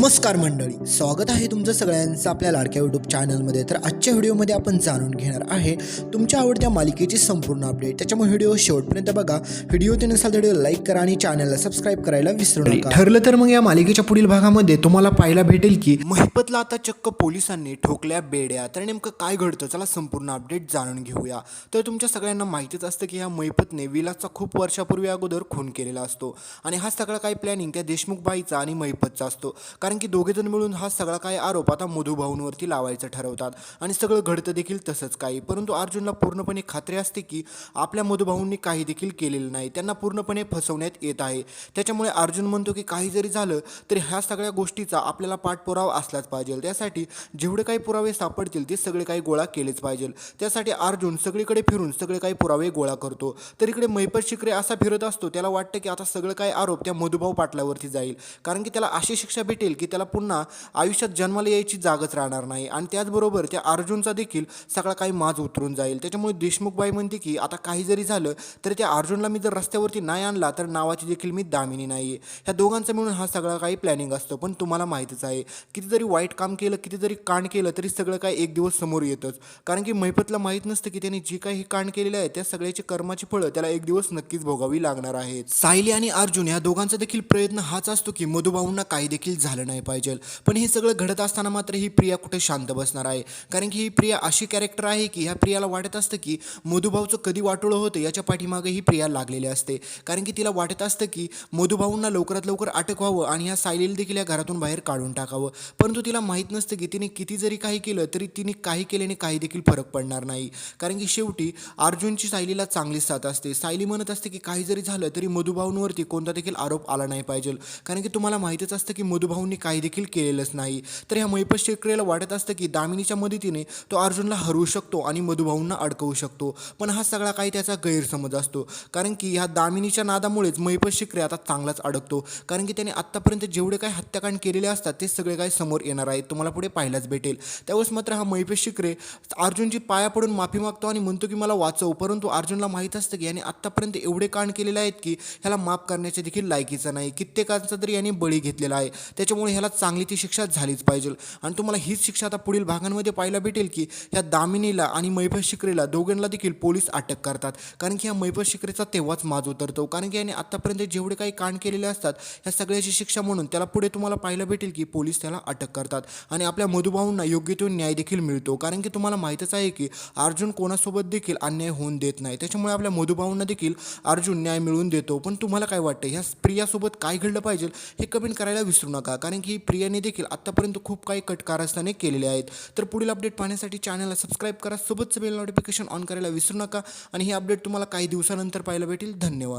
नमस्कार मंडळी स्वागत आहे तुमचं सगळ्यांचं आपल्या लाडक्या यूट्यूब चॅनलमध्ये तर आजच्या व्हिडिओमध्ये आपण जाणून घेणार आहे तुमच्या आवडत्या मालिकेची संपूर्ण अपडेट त्याच्यामुळे व्हिडिओ शेवटपर्यंत बघा. व्हिडिओ ते नसाल तर व्हिडिओ लाईक करा आणि चॅनलला सबस्क्राईब करायला विसरू नका. ठरलं तर मग या मालिकेच्या पुढील भागामध्ये तुम्हाला पाहायला भेटेल की महिपतला आता चक्क पोलिसांनी ठोकल्या बेड्या. तर नेमकं काय घडतं? चला संपूर्ण अपडेट जाणून घेऊया. तर तुमच्या सगळ्यांना माहितीच असतं की ह्या महिपतने विलासचा खूप वर्षापूर्वी अगोदर खून केलेला असतो. आणि हा सगळा काही प्लॅनिंग त्या देशमुख बाईचा आणि महिपतचा असतो. कारण कारण की दोघेजण मिळून हा सगळा काही आरोप आता मधुभाऊंवरती लावायचं ठरवतात. आणि सगळं घडतं देखील तसंच काही. परंतु अर्जुनला पूर्णपणे खात्री असते की आपल्या मधुभाऊंनी काही देखील केलेलं नाही. त्यांना पूर्णपणे फसवण्यात येत आहे. त्याच्यामुळे अर्जुन म्हणतो की काही जरी झालं तरी ह्या सगळ्या गोष्टीचा आपल्याला पाठपुरावा असलाच पाहिजे. त्यासाठी जेवढे काही पुरावे सापडतील ते सगळे काही गोळा केलेच पाहिजे. त्यासाठी अर्जुन सगळीकडे फिरून सगळे काही पुरावे गोळा करतो. तर इकडे मैपत शिकरे असा फिरत असतो त्याला वाटतं की आता सगळं काही आरोप त्या मधुभाऊ पाटलावरती जाईल. कारण की त्याला अशी शिक्षा भेटेल की त्याला पुन्हा आयुष्यात जन्माला यायची जागच राहणार नाही. आणि त्याचबरोबर त्या अर्जुनचा देखील सगळा काही माज उतरून जाईल. त्याच्यामुळे देशमुखबाई म्हणते की आता काही जरी झालं तरी त्या अर्जुनला मी जर रस्त्यावरती नाही आणला तर नावाची देखील मी दामिनी नाही आहे ह्या दोघांचं मिळून हा सगळा काही प्लॅनिंग असतो. पण तुम्हाला माहितीच आहे कितीतरी वाईट काम केलं किती जरी कांड केलं तरी सगळं काही एक दिवस समोर येतच. कारण की महिपतला माहीत नसतं की त्याने जी काही कांड केलेलं आहे त्या सगळ्याची कर्माची फळं त्याला एक दिवस नक्कीच भोगावी लागणार आहेत. सायली आणि अर्जुन या दोघांचा देखील प्रयत्न हाच असतो की मधुभाऊंना काही देखील झालं नाही पाहिजे. पण हे सगळं घडत असताना मात्र ही प्रिया कुठे शांत बसणार आहे? कारण की ही प्रिया अशी कॅरेक्टर आहे की ह्या प्रियाला वाटत असतं की मधुभाऊचं कधी वाटोळं होतं याच्या पाठीमागे ही प्रिया लागलेली असते. कारण की तिला वाटत असतं की मधुभाऊंना लवकरात लवकर अटक व्हावं आणि ह्या सायलीला देखील या घरातून बाहेर काढून टाकावं. परंतु तिला माहीत नसतं की तिने किती जरी काही केलं तरी तिने काही केल्याने काही देखील फरक पडणार नाही. कारण की शेवटी अर्जुनची सायलीला चांगलीच साथ असते. सायली म्हणत असते की काही जरी झालं तरी मधुभाऊंवरती कोणता देखील आरोप आला नाही पाहिजे. कारण की तुम्हाला माहीतच असतं की मधुभाऊंनी काही देखील केलेलंच नाही. तर ह्या महिपत शेकरेला वाटत असतं की दामिनीच्या मदतीने तो अर्जुनला हरवू शकतो आणि मधुभाऊंना अडकवू शकतो. पण हा सगळा काही त्याचा गैरसमज असतो. कारण की ह्या दामिनीच्या नादामुळेच महिपत शिकरे आता चांगलाच अडकतो. कारण की त्याने आत्तापर्यंत जेवढे काही हत्याकांड केलेले असतात ते सगळे काही समोर येणार आहेत. तुम्हाला पुढे पाहायलाच भेटेल. त्यावेळेस मात्र हा महिपत शिकरे अर्जुनची पाया पडून माफी मागतो आणि म्हणतो की मला वाचव. परंतु अर्जुनला माहीत असतं की याने आत्तापर्यंत एवढे कांड केलेले आहेत की ह्याला माफ करण्याच्या देखील लायकीचं नाही. कित्येकांचा तरी याने बळी घेतलेला आहे. त्याच्यामुळे ह्याला चांगली ती शिक्षा झालीच पाहिजे. आणि तुम्हाला हीच शिक्षा आता पुढील भागांमध्ये पाहायला भेटेल की ह्या दामिनीला आणि मैफत शिकरेला दोघांना देखील पोलीस अटक करतात. कारण की ह्या मैफत शिकरेचा तेव्हाच माज उतरतो. कारण की याने आत्तापर्यंत जेवढे काही कांड केलेले असतात ह्या सगळ्याची शिक्षा म्हणून त्याला पुढे तुम्हाला पाहायला भेटेल की पोलीस त्याला अटक करतात. आणि आपल्या मधुभाऊंना योग्य तो न्याय देखील मिळतो. कारण की तुम्हाला माहीतच आहे की अर्जुन कोणासोबत देखील अन्याय होऊन देत नाही. त्याच्यामुळे आपल्या मधुभाऊंना देखील अर्जुन न्याय मिळवून देतो. पण तुम्हाला काय वाटतं? ह्या स्त्रियासोबत काय घडलं पाहिजे? हे कमेंट करायला विसरू नका. कारण कारण की प्रियाने देखील आत्तापर्यंत खूप काही कटकारस्थाने केलेले आहेत. तर पुढील अपडेट पाहण्यासाठी चॅनलला सबस्क्राईब करा. सोबतचं बेल नोटिफिकेशन ऑन करायला विसरू नका. आणि ही अपडेट तुम्हाला काही दिवसानंतर पाहायला भेटेल. धन्यवाद.